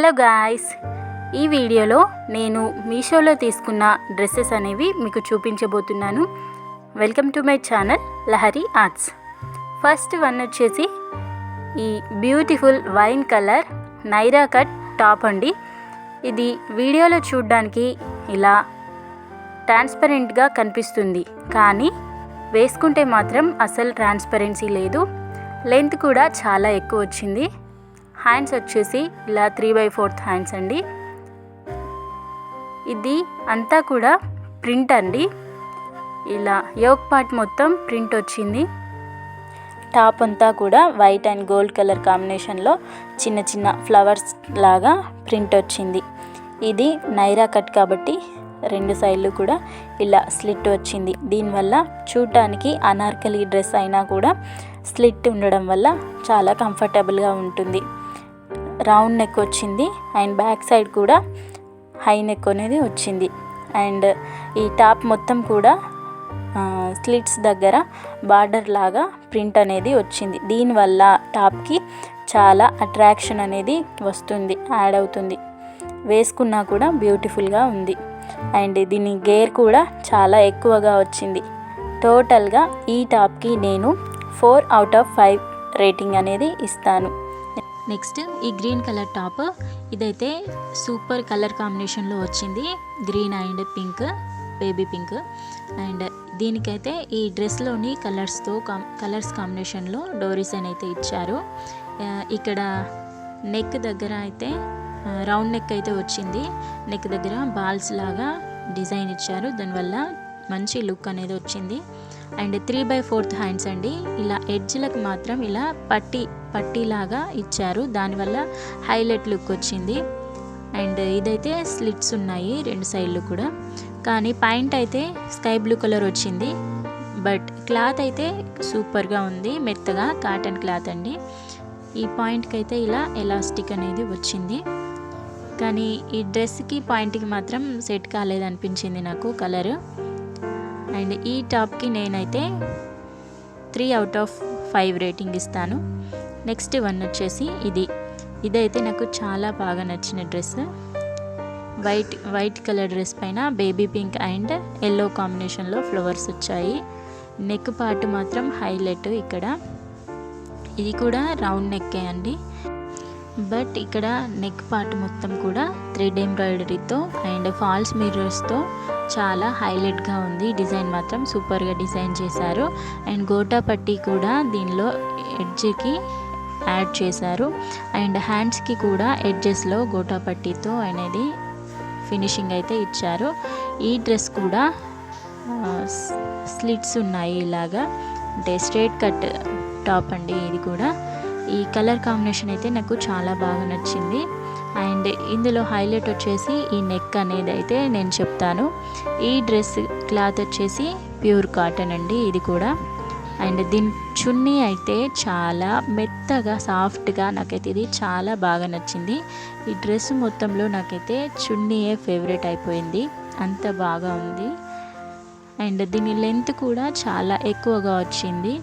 Hello guys ఈ వీడియోలో నేను మీషోలో తీసుకున్న డ్రెస్సెస్ అనేవి మీకు చూపించబోతున్నాను. Welcome to my channel Lahari arts. First one వచ్చేసి ఈ beautiful wine colour Naira cut top అండి. ఇది వీడియోలో చూడడానికి ఇలా ట్రాన్స్పరెంట్గా కనిపిస్తుంది. కానీ వేసుకుంటే మాత్రం అసలు ట్రాన్స్పరెన్సీ లేదు. లెంత్ కూడా చాలా ఎక్కువ వచ్చింది. హ్యాండ్స్ వచ్చేసి ఇలా త్రీ బై ఫోర్త్ హ్యాండ్స్ అండి. ఇది అంతా కూడా ప్రింట్ అండి. ఇలా యోగ్ పార్ట్ మొత్తం ప్రింట్ వచ్చింది. టాప్ అంతా కూడా వైట్ అండ్ గోల్డ్ కలర్ కాంబినేషన్లో చిన్న చిన్న ఫ్లవర్స్ లాగా ప్రింట్ వచ్చింది. ఇది నైరా కట్ కాబట్టి రెండు సైడ్లు కూడా ఇలా స్లిట్ వచ్చింది. దీనివల్ల చూడటానికి అనార్కలి డ్రెస్ అయినా కూడా స్లిట్ ఉండడం వల్ల చాలా కంఫర్టబుల్గా ఉంటుంది. రౌండ్ నెక్ వచ్చింది. అండ్ బ్యాక్ సైడ్ కూడా హై నెక్ అనేది వచ్చింది. అండ్ ఈ టాప్ మొత్తం కూడా స్లిట్స్ దగ్గర బార్డర్ లాగా ప్రింట్ అనేది వచ్చింది. దీనివల్ల టాప్కి చాలా అట్రాక్షన్ అనేది వస్తుంది యాడ్ అవుతుంది. వేసుకున్నా కూడా బ్యూటిఫుల్గా ఉంది. అండ్ దీని గేర్ కూడా చాలా ఎక్కువగా వచ్చింది. టోటల్గా ఈ టాప్కి నేను four out of five rating అనేది ఇస్తాను. నెక్స్ట్ ఈ గ్రీన్ కలర్ టాప్ ఇదైతే సూపర్ కలర్ కాంబినేషన్లో వచ్చింది. Green and pink baby pink. And దీనికైతే ఈ డ్రెస్లోని కలర్స్తో కాం కలర్స్ కాంబినేషన్లో డోరీసన్ అయితే ఇచ్చారు. ఇక్కడ నెక్ దగ్గర అయితే రౌండ్ నెక్ అయితే వచ్చింది. నెక్ దగ్గర బాల్స్ లాగా డిజైన్ ఇచ్చారు. దానివల్ల మంచి లుక్ అనేది వచ్చింది. And three by fourth hands అండి. ఇలా ఎడ్జ్లకు మాత్రం ఇలా పట్టి పట్టీలాగా ఇచ్చారు. దానివల్ల హైలైట్ లుక్ వచ్చింది. అండ్ ఇదైతే స్లిట్స్ ఉన్నాయి రెండు సైడ్లు కూడా. కానీ పాయింట్ అయితే స్కై బ్లూ కలర్ వచ్చింది. బట్ క్లాత్ అయితే సూపర్గా ఉంది. మెత్తగా కాటన్ క్లాత్ అండి. ఈ పాయింట్కి అయితే ఇలా ఎలాస్టిక్ అనేది వచ్చింది. కానీ ఈ డ్రెస్కి పాయింట్కి మాత్రం సెట్ కాలేదనిపించింది నాకు కలర్. అండ్ ఈ టాప్కి నేనైతే three out of five rating ఇస్తాను. నెక్స్ట్ వన్ వచ్చేసి ఇది. ఇదైతే నాకు చాలా బాగా నచ్చిన dress. White white colour dress పైన బేబీ పింక్ అండ్ ఎల్లో కాంబినేషన్లో ఫ్లవర్స్ వచ్చాయి. నెక్ పార్ట్ మాత్రం హైలైట్ ఇక్కడ. ఇది కూడా రౌండ్ నెక్కే అండి. బట్ ఇక్కడ నెక్ పార్ట్ మొత్తం కూడా థ్రెడ్ ఎంబ్రాయిడరీతో అండ్ ఫాల్స్ మిర్రర్స్తో చాలా హైలైట్గా ఉంది. డిజైన్ మాత్రం సూపర్గా డిజైన్ చేశారు. అండ్ గోటా పట్టి కూడా దీనిలో ఎడ్జ్కి యాడ్ చేశారు. అండ్ హ్యాండ్స్కి కూడా ఎడ్జెస్లో గోటా పట్టీతో అనేది ఫినిషింగ్ అయితే ఇచ్చారు. ఈ డ్రెస్ కూడా స్లిట్స్ ఉన్నాయి ఇలాగా. అంటే స్ట్రేట్ కట్ టాప్ అండి ఇది కూడా. ఈ కలర్ కాంబినేషన్ అయితే నాకు చాలా బాగా నచ్చింది. అండ్ ఇందులో హైలైట్ వచ్చేసి ఈ నెక్ అనేది అయితే నేను చెప్తాను. ఈ డ్రెస్ క్లాత్ వచ్చేసి ప్యూర్ కాటన్ అండి ఇది కూడా. అండ్ దీని చున్నీ అయితే చాలా మెత్తగా సాఫ్ట్గా నాకైతే ఇది చాలా బాగా నచ్చింది. ఈ డ్రెస్ మొత్తంలో నాకైతే చున్నీయే ఫేవరెట్ అయిపోయింది. అంత బాగా ఉంది. అండ్ దీని లెంత్ కూడా చాలా ఎక్కువగా వచ్చింది.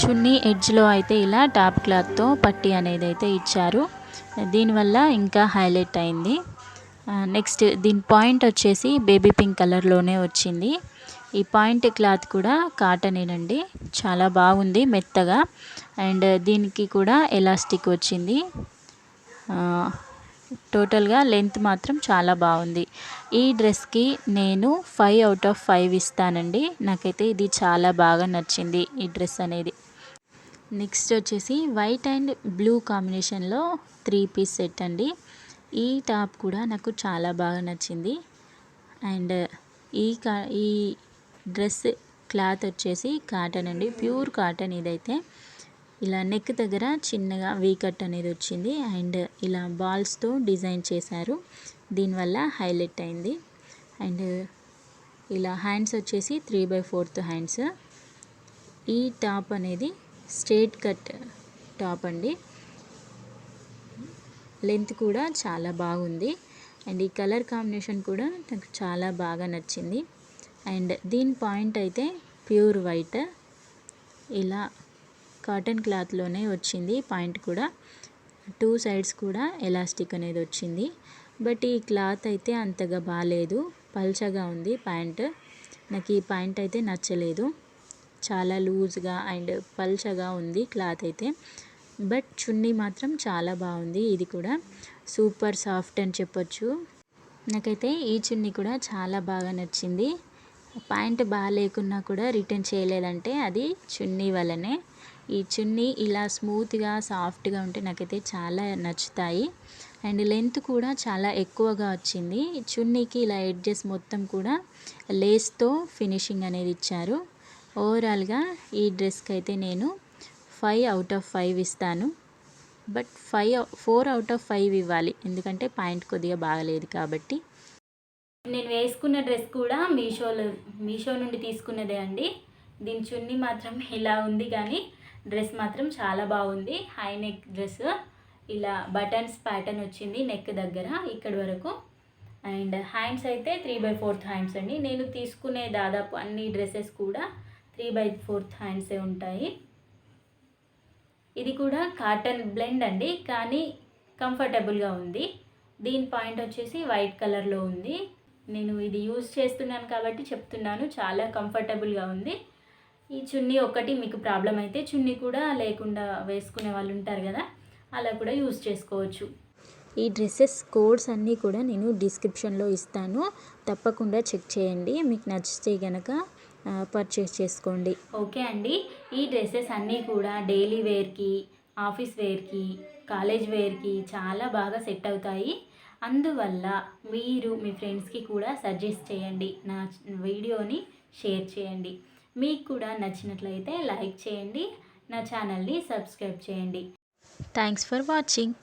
చున్నీ ఎడ్జ్లో అయితే ఇలా టాప్ క్లాత్తో పట్టి అనేది అయితే ఇచ్చారు. దీనివల్ల ఇంకా హైలైట్ అయింది. నెక్స్ట్ దీని పాయింట్ వచ్చేసి బేబీ పింక్ కలర్లోనే వచ్చింది. ఈ పాయింట్ క్లాత్ కూడా కాటనేనండి. చాలా బాగుంది మెత్తగా. అండ్ దీనికి కూడా ఎలాస్టిక్ వచ్చింది. టోటల్గా లెంత్ మాత్రం చాలా బాగుంది. ఈ డ్రెస్కి నేను ఫైవ్ అవుట్ ఆఫ్ ఫైవ్ ఇస్తానండి. నాకైతే ఇది చాలా బాగా నచ్చింది ఈ డ్రెస్ అనేది. నెక్స్ట్ వచ్చేసి వైట్ అండ్ బ్లూ కాంబినేషన్లో త్రీ పీస్ సెట్ అండి. ఈ టాప్ కూడా నాకు చాలా బాగా నచ్చింది. అండ్ ఈ కా ఈ డ్రెస్ క్లాత్ వచ్చేసి కాటన్ అండి. ప్యూర్ కాటన్ ఇదైతే. ఇలా నెక్ దగ్గర చిన్నగా వీ కట్ అనేది వచ్చింది. అండ్ ఇలా బాల్స్తో డిజైన్ చేశారు. దీనివల్ల హైలైట్ అయింది. అండ్ ఇలా హ్యాండ్స్ వచ్చేసి త్రీ బై ఫోర్త్ హ్యాండ్స్. ఈ టాప్ అనేది స్ట్రేట్ కట్ టాప్ అండి. లెంత్ కూడా చాలా బాగుంది. అండ్ ఈ కలర్ కాంబినేషన్ కూడా నాకు చాలా బాగా నచ్చింది. అండ్ దీని పాయింట్ అయితే ప్యూర్ వైట్. ఇలా కాటన్ క్లాత్లోనే వచ్చింది పాయింట్ కూడా. టూ సైడ్స్ కూడా ఎలాస్టిక్ అనేది వచ్చింది. బట్ ఈ క్లాత్ అయితే అంతగా బాగాలేదు పల్చగా ఉంది ప్యాంట్. నాకు ఈ ప్యాంట్ అయితే నచ్చలేదు. చాలా లూజ్గా అండ్ పల్చగా ఉంది క్లాత్ అయితే. బట్ చున్నీ మాత్రం చాలా బాగుంది. ఇది కూడా సూపర్ సాఫ్ట్ అని చెప్పొచ్చు. నాకైతే ఈ చున్నీ కూడా చాలా బాగా నచ్చింది. ప్యాంట్ బాగా లేకున్నా కూడా రిటర్న్ చేయలేదంటే అది చున్నీ వల్లనే. ఈ చున్నీ ఇలా స్మూత్గా సాఫ్ట్గా ఉంటే నాకైతే చాలా నచ్చుతాయి. అండ్ లెంత్ కూడా చాలా ఎక్కువగా వచ్చింది. చున్నీకి ఇలా ఎడ్జెస్ మొత్తం కూడా లేస్తో ఫినిషింగ్ అనేది ఇచ్చారు. ఓవరాల్గా ఈ డ్రెస్కి అయితే నేను ఫైవ్ అవుట్ ఆఫ్ ఫైవ్ ఇస్తాను. But five four out of five ఇవ్వాలి. ఎందుకంటే పాయింట్ కొద్దిగా బాగలేదు కాబట్టి. నేను వేసుకున్న డ్రెస్ కూడా మీషోలో మీషో నుండి తీసుకున్నదే అండి. దీని చున్నీ మాత్రం ఇలా ఉంది కానీ డ్రెస్ మాత్రం చాలా బాగుంది. High neck dress. ఇలా బటన్స్ ప్యాటర్న్ వచ్చింది నెక్ దగ్గర ఇక్కడ వరకు. అండ్ హ్యాండ్స్ అయితే త్రీ బై ఫోర్త్ హ్యాండ్స్ అండి. నేను తీసుకునే దాదాపు అన్ని డ్రెస్సెస్ కూడా త్రీ బై ఫోర్త్ హ్యాండ్సే ఉంటాయి. ఇది కూడా కాటన్ బ్లెండ్ అండి కానీ కంఫర్టబుల్గా ఉంది. దీని పాయింట్ వచ్చేసి వైట్ కలర్లో ఉంది. నేను ఇది యూజ్ చేస్తున్నాను కాబట్టి చెప్తున్నాను చాలా కంఫర్టబుల్గా ఉంది. ఈ చున్నీ ఒకటి మీకు ప్రాబ్లం అయితే చున్నీ కూడా లేకుండా వేసుకునే వాళ్ళు ఉంటారు కదా అలా కూడా యూజ్ చేసుకోవచ్చు. ఈ డ్రెస్సెస్ కోడ్స్ అన్నీ కూడా నేను డిస్క్రిప్షన్లో ఇస్తాను తప్పకుండా చెక్ చేయండి మీకు నచ్చితే కనుక పర్చేస్ చేసుకోండి. ఓకే అండి. ఈ డ్రెస్సెస్ అన్నీ కూడా డైలీ వేర్కి ఆఫీస్ వేర్కి కాలేజ్ వేర్కి చాలా బాగా సెట్ అవుతాయి. అందువల్ల మీరు మీ ఫ్రెండ్స్కి కూడా సజెస్ట్ చేయండి. నా వీడియోని షేర్ చేయండి. మీకు కూడా నచ్చినట్లయితే లైక్ చేయండి. నా ఛానల్ని సబ్స్క్రైబ్ చేయండి. Thanks for watching